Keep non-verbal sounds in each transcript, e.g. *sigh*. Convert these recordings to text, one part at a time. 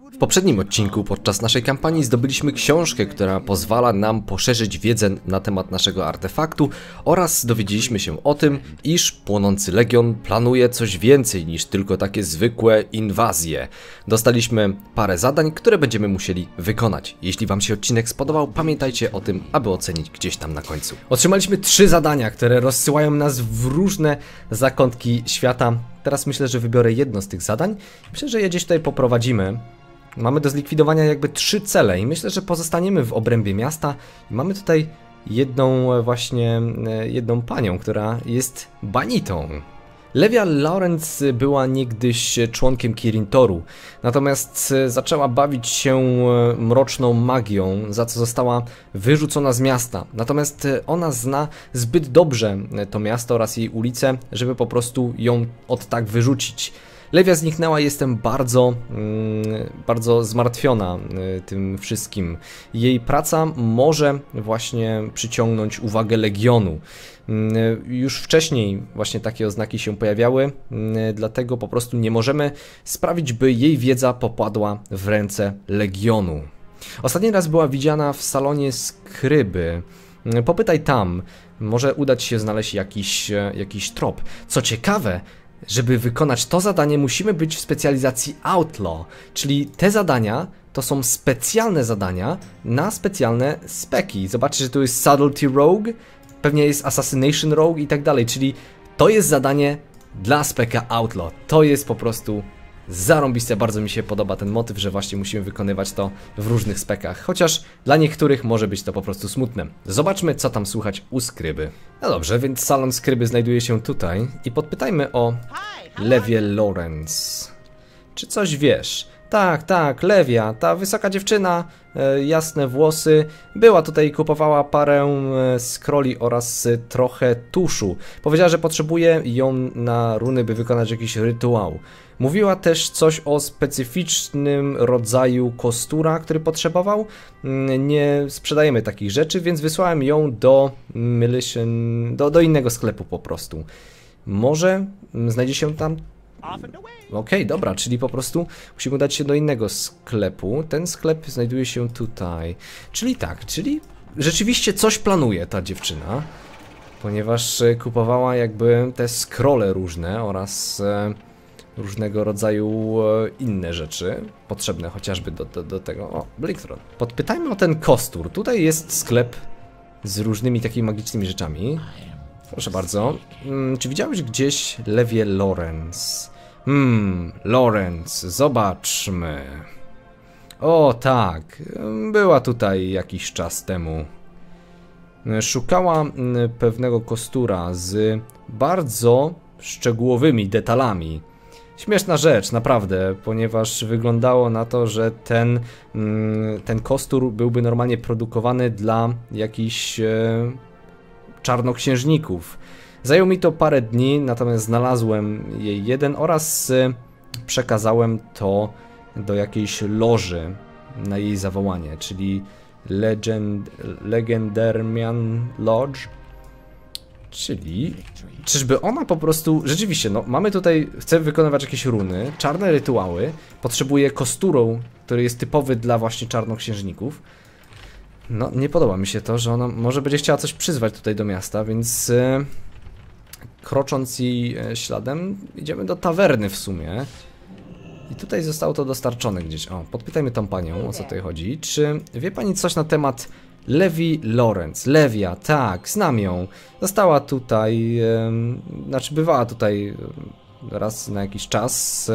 W poprzednim odcinku podczas naszej kampanii zdobyliśmy książkę, która pozwala nam poszerzyć wiedzę na temat naszego artefaktu oraz dowiedzieliśmy się o tym, iż Płonący Legion planuje coś więcej niż tylko takie zwykłe inwazje. Dostaliśmy parę zadań, które będziemy musieli wykonać. Jeśli Wam się odcinek spodobał, pamiętajcie o tym, aby ocenić gdzieś tam na końcu. Otrzymaliśmy trzy zadania, które rozsyłają nas w różne zakątki świata. Teraz myślę, że wybiorę jedno z tych zadań. Myślę, że je gdzieś tutaj poprowadzimy. Mamy do zlikwidowania jakby trzy cele i myślę, że pozostaniemy w obrębie miasta. Mamy tutaj jedną e, właśnie, e, jedną panią, która jest banitą. Levia Lawrence była niegdyś członkiem Kirintoru, natomiast e, zaczęła bawić się mroczną magią, za co została wyrzucona z miasta. Natomiast ona zna zbyt dobrze to miasto oraz jej ulice, żeby po prostu ją od tak wyrzucić. Lewia zniknęła, jestem bardzo, mm, bardzo zmartwiona y, tym wszystkim. Jej praca może właśnie przyciągnąć uwagę Legionu. Mm, już wcześniej właśnie takie oznaki się pojawiały, mm, dlatego po prostu nie możemy sprawić, by jej wiedza popadła w ręce Legionu. Ostatni raz była widziana w salonie skryby. Popytaj tam, może udać się znaleźć jakiś, e, jakiś trop. Co ciekawe, żeby wykonać to zadanie, musimy być w specjalizacji Outlaw, czyli te zadania to są specjalne zadania na specjalne speki. Zobaczcie, że tu jest Subtlety Rogue, pewnie jest Assassination Rogue i tak dalej, czyli to jest zadanie dla speka Outlaw. To jest po prostu zarąbiste, bardzo mi się podoba ten motyw, że właśnie musimy wykonywać to w różnych spekach, chociaż dla niektórych może być to po prostu smutne. Zobaczmy, co tam słychać u skryby. No dobrze, więc salon skryby znajduje się tutaj i podpytajmy o Lewie Lawrence. Czy coś wiesz? Tak, tak, Lewia, ta wysoka dziewczyna, e, jasne włosy, była tutaj i kupowała parę e, scrolli oraz e, trochę tuszu. Powiedziała, że potrzebuje ją na runy, by wykonać jakiś rytuał. Mówiła też coś o specyficznym rodzaju kostura, który potrzebował. Mm, nie sprzedajemy takich rzeczy, więc wysłałem ją do Millicent, do, do innego sklepu po prostu. Może mm, znajdzie się tam Okej, okay, dobra, czyli po prostu musimy udać się do innego sklepu. Ten sklep znajduje się tutaj. Czyli tak, czyli rzeczywiście coś planuje ta dziewczyna, ponieważ e, kupowała jakby te scrolle różne oraz e, różnego rodzaju e, inne rzeczy, potrzebne chociażby do, do, do tego. O, Blinktron. Podpytajmy o ten kostur. Tutaj jest sklep z różnymi takimi magicznymi rzeczami. Proszę bardzo. Hmm, czy widziałeś gdzieś Lewie Lorenz? Hmm, Lorenz, zobaczmy. O tak, była tutaj jakiś czas temu. Szukała mm, pewnego kostura z bardzo szczegółowymi detalami. Śmieszna rzecz, naprawdę, ponieważ wyglądało na to, że ten, mm, ten kostur byłby normalnie produkowany dla jakichś e, czarnoksiężników. Zajęło mi to parę dni, natomiast znalazłem jej jeden oraz e, przekazałem to do jakiejś loży na jej zawołanie, czyli Legend, Legendarmian Lodge Czyli, czyżby ona po prostu, rzeczywiście, no mamy tutaj, chce wykonywać jakieś runy, czarne rytuały, potrzebuje kosturą, który jest typowy dla właśnie czarnoksiężników. No, nie podoba mi się to, że ona może będzie chciała coś przyzwać tutaj do miasta, więc e, krocząc jej e, śladem, idziemy do tawerny w sumie. I tutaj zostało to dostarczone gdzieś. O, podpytajmy tą panią, o co tutaj chodzi. Czy wie pani coś na temat Levi Lawrence. Lewia, tak, znam ją. Została tutaj, znaczy bywała tutaj raz na jakiś czas.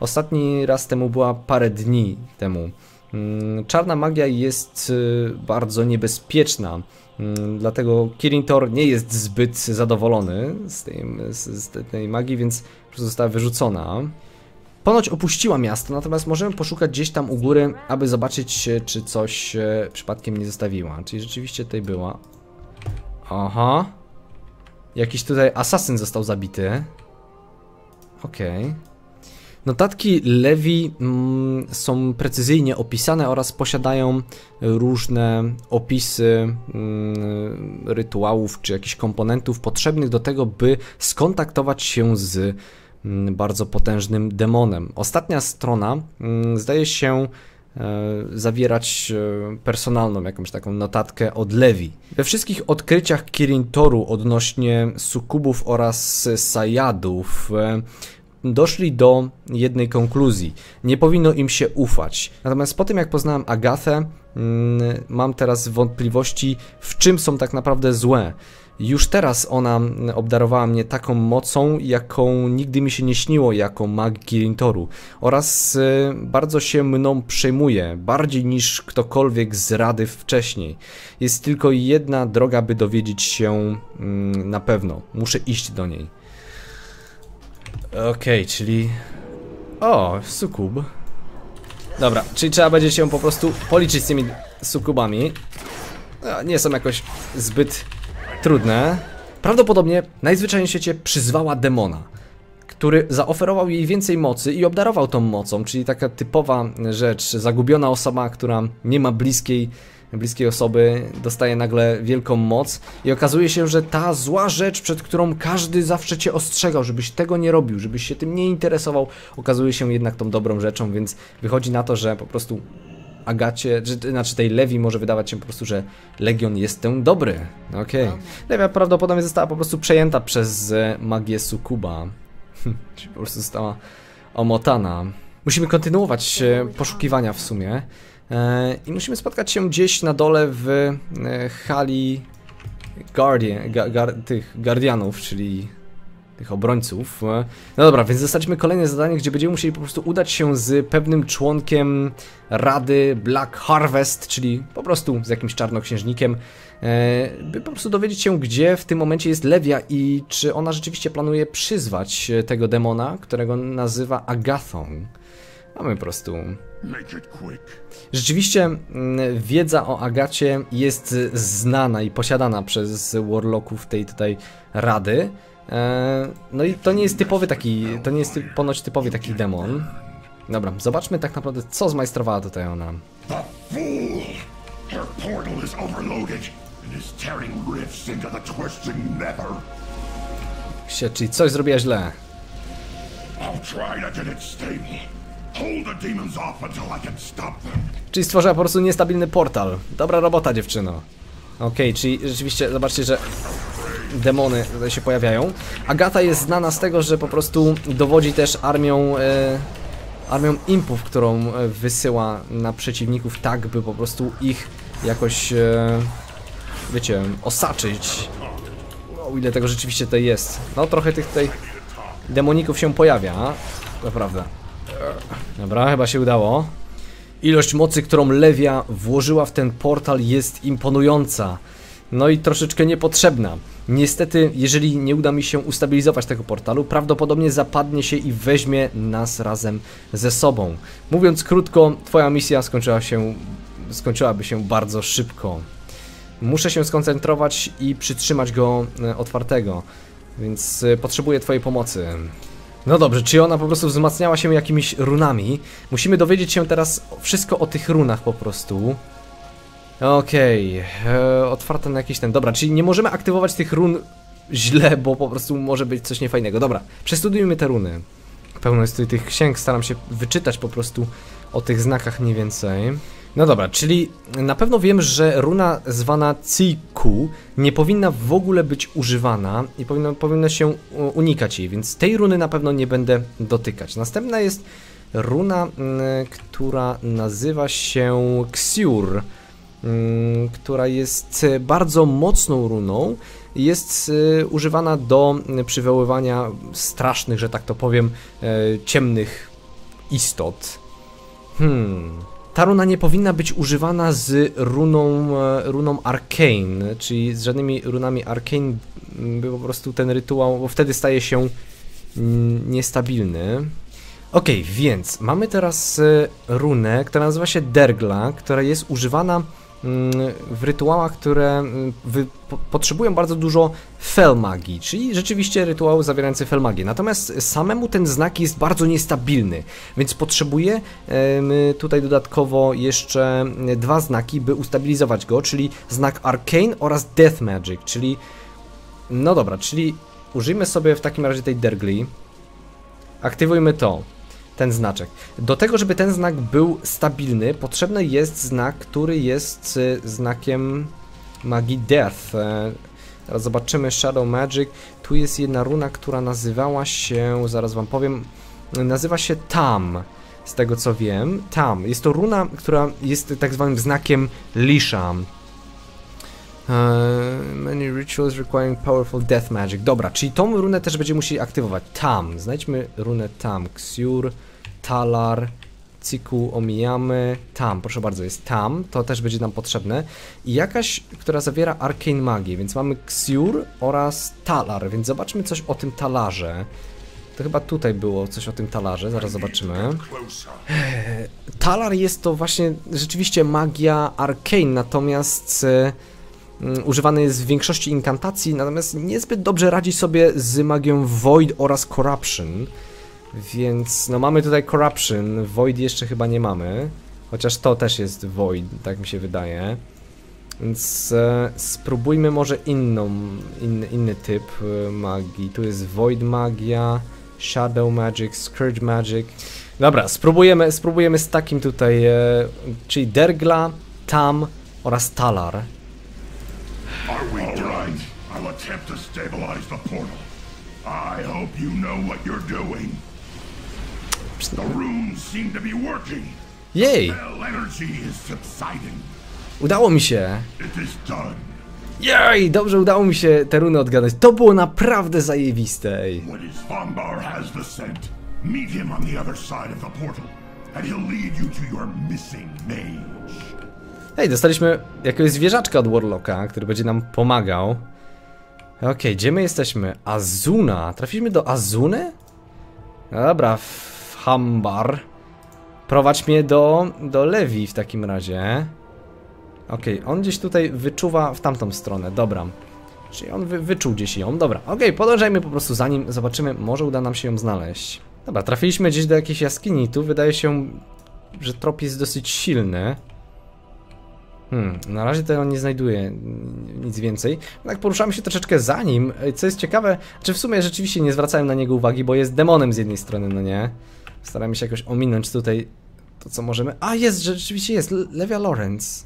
Ostatni raz temu była parę dni temu. Mm, czarna magia jest y, bardzo niebezpieczna, mm, dlatego Kirin Tor nie jest zbyt zadowolony z tej, z tej magii, więc została wyrzucona. Ponoć opuściła miasto, natomiast możemy poszukać gdzieś tam u góry, aby zobaczyć, czy coś przypadkiem nie zostawiła. Czyli rzeczywiście tutaj była. Aha. Jakiś tutaj asasyn został zabity. Okej. Okay. Notatki Lewi mm, są precyzyjnie opisane oraz posiadają różne opisy mm, rytuałów czy jakichś komponentów potrzebnych do tego, by skontaktować się z bardzo potężnym demonem. Ostatnia strona mm, zdaje się e, zawierać e, personalną jakąś taką notatkę od Levi. We wszystkich odkryciach Kirin Toru odnośnie sukubów oraz sajadów e, doszli do jednej konkluzji. Nie powinno im się ufać. Natomiast po tym jak poznałem Agathę, mm, mam teraz wątpliwości, w czym są tak naprawdę złe. Już teraz ona obdarowała mnie taką mocą, jaką nigdy mi się nie śniło jako mag Kirintoru oraz y, bardzo się mną przejmuje, bardziej niż ktokolwiek z rady wcześniej. Jest tylko jedna droga, by dowiedzieć się mm, na pewno. Muszę iść do niej. Okej, okay, czyli... O, sukub. Dobra, czyli trzeba będzie się po prostu policzyć z tymi sukubami. Nie są jakoś zbyt trudne. Prawdopodobnie najzwyczajniej w świecie przyzwała demona, który zaoferował jej więcej mocy i obdarował tą mocą, czyli taka typowa rzecz, zagubiona osoba, która nie ma bliskiej bliskiej osoby dostaje nagle wielką moc i okazuje się, że ta zła rzecz, przed którą każdy zawsze cię ostrzegał, żebyś tego nie robił, żebyś się tym nie interesował, okazuje się jednak tą dobrą rzeczą, więc wychodzi na to, że po prostu Agacie, czy, znaczy tej Lewi może wydawać się po prostu, że Legion jest ten dobry. Okej. Okay. Lewia prawdopodobnie została po prostu przejęta przez e, magię Sukuba. *laughs* Czyli po prostu została omotana. Musimy kontynuować e, poszukiwania w sumie. E, I musimy spotkać się gdzieś na dole w hali Guardian, ga, gar, tych Guardianów, czyli tych obrońców. No dobra, więc dostaliśmy kolejne zadanie, gdzie będziemy musieli po prostu udać się z pewnym członkiem Rady Black Harvest, czyli po prostu z jakimś czarnoksiężnikiem, e, by po prostu dowiedzieć się, gdzie w tym momencie jest Lewia i czy ona rzeczywiście planuje przyzwać tego demona, którego nazywa Agathą. Mamy po prostu Rzeczywiście mm, wiedza o Agacie jest znana i posiadana przez warlocków tej tutaj rady. E, no i to nie jest typowy taki, to nie jest ponoć typowy taki demon. Dobra, zobaczmy tak naprawdę co zmajstrowała tutaj ona. Sie, czyli coś zrobiła źle. Czyli stworzyła po prostu niestabilny portal. Dobra robota dziewczyno. Okej, okay, czyli rzeczywiście zobaczcie, że demony tutaj się pojawiają. Agata jest znana z tego, że po prostu dowodzi też armią, e, armią impów, którą e, wysyła na przeciwników tak, by po prostu ich jakoś, e, wiecie, osaczyć. O ile tego rzeczywiście tutaj jest. No trochę tych tutaj demoników się pojawia, naprawdę. Dobra, chyba się udało. Ilość mocy, którą Lewia włożyła w ten portal jest imponująca. No i troszeczkę niepotrzebna. Niestety, jeżeli nie uda mi się ustabilizować tego portalu, prawdopodobnie zapadnie się i weźmie nas razem ze sobą. Mówiąc krótko, twoja misja skończyła się, skończyłaby się bardzo szybko. Muszę się skoncentrować i przytrzymać go e, otwartego, więc e, potrzebuję twojej pomocy. No dobrze, czy ona po prostu wzmacniała się jakimiś runami? Musimy dowiedzieć się teraz wszystko o tych runach po prostu. Okej, okay. E, otwarte na jakiś ten. Dobra, czyli nie możemy aktywować tych run źle, bo po prostu może być coś niefajnego. Dobra, przestudujmy te runy. Pełno jest tutaj tych księg, staram się wyczytać po prostu o tych znakach mniej więcej. No dobra, czyli na pewno wiem, że runa zwana Ciku nie powinna w ogóle być używana i powinno, powinno się unikać jej, więc tej runy na pewno nie będę dotykać. Następna jest runa, która nazywa się Xiur, która jest bardzo mocną runą jest używana do przywoływania strasznych, że tak to powiem, e, ciemnych istot. Hmm, ta runa nie powinna być używana z runą, e, runą Arcane, czyli z żadnymi runami Arcane, by po prostu ten rytuał, bo wtedy staje się mm, niestabilny. Ok, więc mamy teraz e, runę, która nazywa się Dergla, która jest używana Mm, w rytuałach, które mm, potrzebują bardzo dużo felmagii, czyli rzeczywiście rytuały zawierające felmagię. Natomiast samemu ten znak jest bardzo niestabilny, więc potrzebuję tutaj dodatkowo jeszcze dwa znaki, by ustabilizować go, czyli znak Arcane oraz Death Magic, czyli no dobra, czyli użyjmy sobie w takim razie tej Dergli. Aktywujmy to. Ten znaczek. Do tego, żeby ten znak był stabilny, potrzebny jest znak, który jest y, znakiem magii Death. Teraz zobaczymy Shadow Magic. Tu jest jedna runa, która nazywała się, zaraz wam powiem, nazywa się Tam. Z tego co wiem, Tam. Jest to runa, która jest tak zwanym znakiem Lisha. Uh, many rituals requiring powerful death magic. Dobra, czyli tą runę też będziemy musieli aktywować. Tam. Znajdźmy runę Tam. Xiur, Talar, Ciku omijamy. Tam, proszę bardzo, jest tam. To też będzie nam potrzebne. I jakaś, która zawiera arcane magię, więc mamy Xiur oraz Talar, więc zobaczmy coś o tym Talarze. To chyba tutaj było coś o tym Talarze, zaraz zobaczymy. Talar jest to właśnie rzeczywiście magia arcane, natomiast e, mm, używany jest w większości inkantacji, natomiast niezbyt dobrze radzi sobie z magią Void oraz Corruption. Więc no mamy tutaj Corruption, Void jeszcze chyba nie mamy. Chociaż to też jest Void, tak mi się wydaje. Więc e, spróbujmy może inną, inny, inny typ e, magii. Tu jest Void Magia, Shadow Magic, Scourge Magic. Dobra, spróbujemy, spróbujemy z takim tutaj, e, czyli Dergla, Tam oraz Talar. Done? I'll attempt to stabilize portal. I hope you know what you're. The runes seem to be working. Jej, udało mi się. Jej, dobrze udało mi się te runy odgadać. To było naprawdę zajebiste. ej. Dostaliśmy jakiegoś zwierzaczka od Warlocka, który będzie nam pomagał. Okej, gdzie my jesteśmy? Azuna. Trafiliśmy do Azuny? No Dobra, Hambar. Prowadź mnie do, do Lewi w takim razie. Okej, on gdzieś tutaj wyczuwa w tamtą stronę, dobra. Czyli on wy, wyczuł gdzieś ją, dobra. Okej, podążajmy po prostu za nim, zobaczymy, może uda nam się ją znaleźć. Dobra, trafiliśmy gdzieś do jakiejś jaskini, tu wydaje się, że trop jest dosyć silny. Hmm, na razie on nie znajduje nic więcej. Tak poruszamy się troszeczkę za nim, co jest ciekawe, czy w sumie rzeczywiście nie zwracałem na niego uwagi, bo jest demonem z jednej strony, no nie? Staramy się jakoś ominąć tutaj to, co możemy... A, jest, rzeczywiście jest, Le- Levia Lawrence.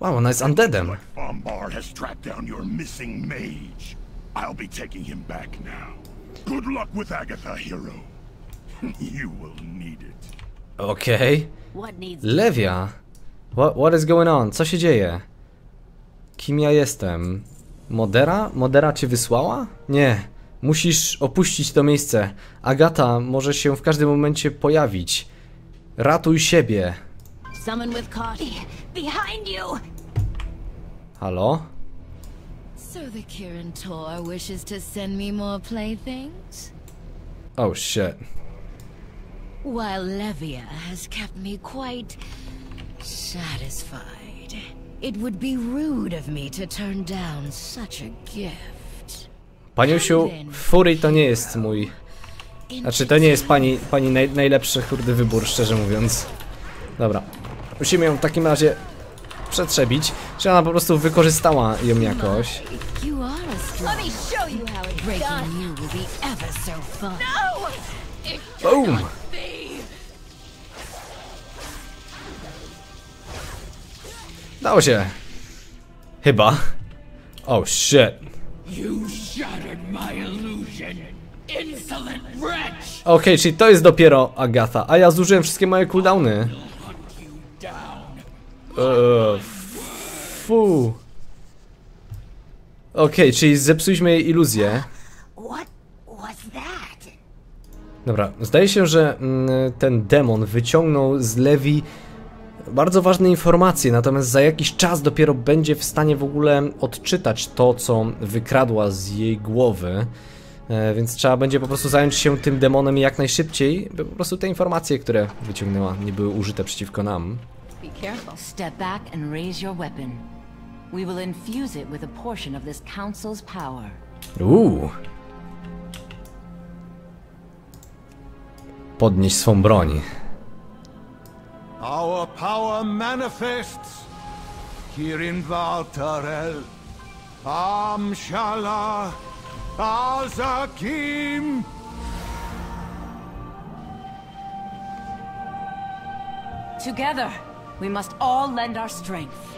Wow, ona jest undeadem. Fombar has tracked down your missing mage. I'll be taking him back now. Good luck with Agatha, hero. *laughs* you will need it. Okej. Needs Levia! What, what is going on? Co się dzieje? Kim ja jestem? Modera? Modera cię wysłała? Nie. Musisz opuścić to miejsce. Agata może się w każdym momencie pojawić. Ratuj siebie. Halo? So the Kirin Tor wishes to send me more playthings? Oh shit. While Levia has kept me quite satisfied. It would be rude of me to turn down such a gift. Paniusiu, Fury to nie jest mój... Znaczy, to nie jest pani, pani naj, najlepszy kurde wybór, szczerze mówiąc. Dobra. Musimy ją w takim razie przetrzebić. Czy ona po prostu wykorzystała ją jakoś? Boom! Dało się. Chyba. Oh shit. You shattered my illusion, insolent wretch! Okej, czyli to jest dopiero Agatha, a ja zużyłem wszystkie moje cooldowny. Eee, fu. Okej, czyli zepsuliśmy jej iluzję. Dobra, zdaje się, że mm, ten demon wyciągnął z Lewi bardzo ważne informacje, natomiast za jakiś czas dopiero będzie w stanie w ogóle odczytać to, co wykradła z jej głowy. E, więc trzeba będzie po prostu zająć się tym demonem jak najszybciej, by po prostu te informacje, które wyciągnęła, nie były użyte przeciwko nam. Step back and raise your weapon. We will infuse it with a portion of this council's power. Uuu. Podnieś swą broń. Our power manifests here in Valtarel. Amshala Azakim! Together, we must all lend our strength.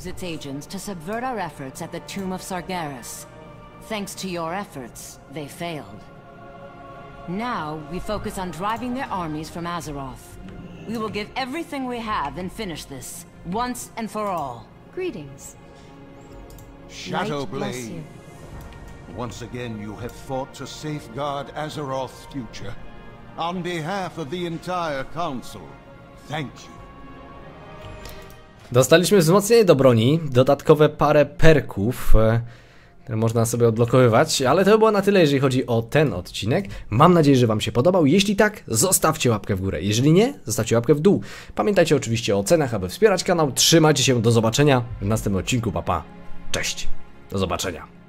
Use its agents to subvert our efforts at the Tomb of Sargeras. Thanks to your efforts, they failed. Now, we focus on driving their armies from Azeroth. We will give everything we have and finish this, once and for all. Greetings. Light Shadowblade. Once again, you have fought to safeguard Azeroth's future. On behalf of the entire council, thank you. Dostaliśmy wzmocnienie do broni, dodatkowe parę perków, e, które można sobie odblokowywać, ale to by było na tyle, jeżeli chodzi o ten odcinek. Mam nadzieję, że Wam się podobał. Jeśli tak, zostawcie łapkę w górę. Jeżeli nie, zostawcie łapkę w dół. Pamiętajcie oczywiście o cenach, aby wspierać kanał. Trzymajcie się, do zobaczenia w następnym odcinku. Papa, pa. cześć, do zobaczenia.